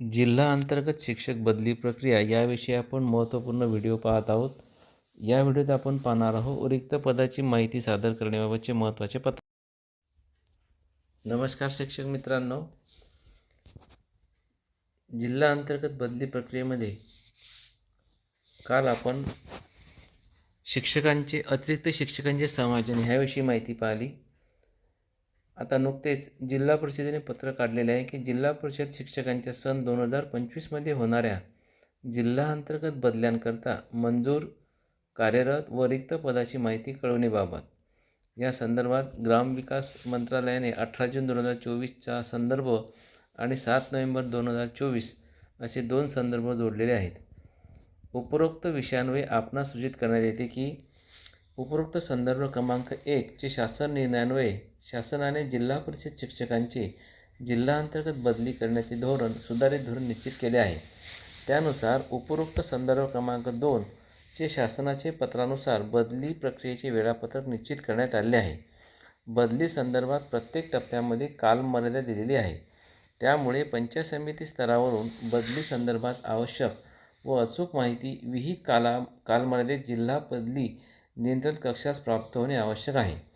जिल्हा अंतर्गत शिक्षक बदली प्रक्रिया याविषयी आपण महत्त्वपूर्ण व्हिडिओ पाहत आहोत. या व्हिडिओत आपण पाहणार आहोत रिक्त पदाची माहिती सादर करण्याबाबतचे महत्त्वाचे पत्र. नमस्कार शिक्षक मित्रांनो. जिल्हा अंतर्गत बदली प्रक्रियेमध्ये काल आपण शिक्षकांचे अतिरिक्त शिक्षकांचे समायोजन ह्याविषयी माहिती पाहिली. आता नुकतेच जिल्हा परिषदेने पत्र काढलेले आहे की जिल्हा परिषद शिक्षकांच्या सन दोन हजार पंचवीसमध्ये होणाऱ्या जिल्हा अंतर्गत बदल्यांकरता मंजूर कार्यरत व रिक्त पदाची माहिती कळवण्याबाबत या संदर्भात ग्रामविकास मंत्रालयाने अठरा जून दोन हजार चोवीसचा संदर्भ आणि सात नोव्हेंबर दोन हजार चोवीस असे दोन संदर्भ जोडलेले आहेत. उपरोक्त विषयांवे आपणास सूचित करण्यात येते की उपरोक्त संदर्भ क्रमांक एकचे शासन निर्णयान्वये शासनाने जिल्हा परिषद शिक्षकांचे जिल्हाअंतर्गत बदली करण्याचे धोरण सुधारित धोरण निश्चित केले आहे. त्यानुसार उपरोक्त संदर्भ क्रमांक दोन चे शासनाचे पत्रानुसार बदली प्रक्रियेचे वेळापत्रक निश्चित करण्यात आले आहे. बदली संदर्भात प्रत्येक टप्प्यामध्ये कालमर्यादा दिलेली आहे. त्यामुळे पंचायत समिती स्तरावरून बदली संदर्भात आवश्यक व अचूक माहिती विहित काला कालमर्यादेत जिल्हा बदली नियंत्रण कक्षास प्राप्त होणे आवश्यक आहे.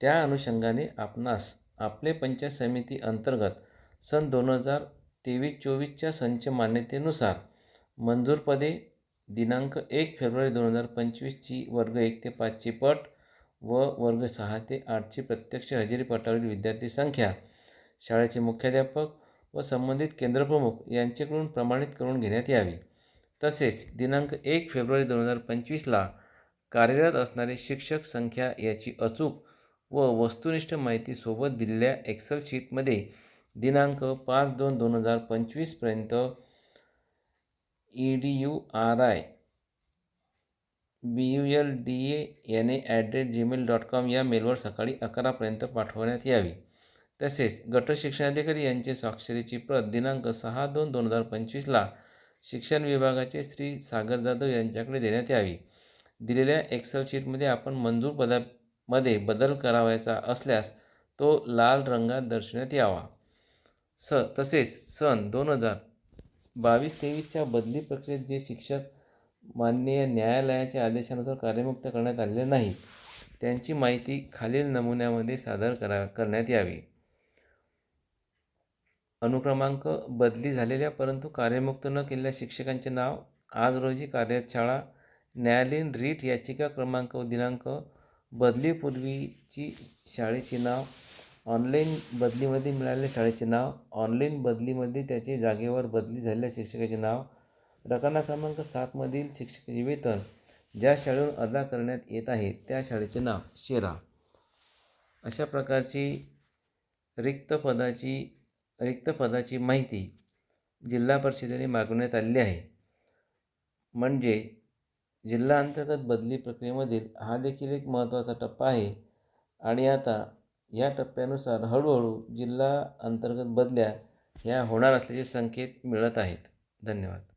त्या अनुषंगाने आपणास आपले पंचायत समिती अंतर्गत सन दोन हजार तेवीस चोवीसच्या संच मान्यतेनुसार मंजूर पदे दिनांक एक फेब्रुवारी दोन हजार पंचवीसची वर्ग एक ते पाचची पट व वर्ग सहा ते आठची प्रत्यक्ष हजेरी पटावरील विद्यार्थी संख्या शाळेचे मुख्याध्यापक व संबंधित केंद्रप्रमुख यांच्याकडून प्रमाणित करून घेण्यात यावी. तसेच दिनांक एक फेब्रुवारी दोन हजार पंचवीसला कार्यरत असणारे शिक्षक संख्या याची अचूक व वस्तुनिष्ठ माहिती सोबत दिलेल्या एक्सेल शीटमध्ये दिनांक पाच दोन दोन हजार पंचवीसपर्यंत E D U R I B U L D A N A at rate Gmail dot com या मेलवर सकाळी अकरापर्यंत पाठवण्यात यावी. तसेच गट शिक्षणाधिकारी यांचे स्वाक्षरीची प्रत दिनांक सहा दोन दोन हजार पंचवीसला शिक्षण विभागाचे श्री सागर जाधव यांच्याकडे देण्यात यावी. दिलेल्या एक्सेल शीटमध्ये आपण मंजूर मध्ये बदल करावायचा असल्यास तो लाल रंगात दर्शवण्यात यावा. स तसेच सन दोन हजार बावीस तेवीसच्या बदली प्रक्रियेत जे शिक्षक माननीय न्यायालयाच्या आदेशानुसार कार्यमुक्त करण्यात आलेले नाही त्यांची माहिती खालील नमुन्यामध्ये सादर करा करण्यात यावी. अनुक्रमांक बदली झालेल्या परंतु कार्यमुक्त न केलेल्या शिक्षकांचे नाव आज रोजी कार्यशाळा न्यायालयीन रीट याचिका क्रमांक दिनांक बदलीपूर्वीची शाळेचे नाव ऑनलाईन बदलीमध्ये मिळालेल्या शाळेचे नाव ऑनलाईन बदलीमध्ये त्याचे जागेवर बदली झालेल्या शिक्षकाचे नाव रकाना क्रमांक सातमधील शिक्षकाचे वेतन ज्या शाळेवर अदा करण्यात येत आहे त्या शाळेचे नाव शेरा. अशा प्रकारची रिक्त पदाची रिक्त पदाची माहिती जिल्हा परिषदेने मागवण्यात आलेली आहे. म्हणजे जिल्हा अंतर्गत बदली प्रक्रियेमधील हा देखील एक महत्त्वाचा टप्पा आहे. आणि आता या टप्प्यानुसार हळूहळू जिल्हा अंतर्गत बदल्या ह्या होणार असल्याचे संकेत मिळत आहेत. धन्यवाद.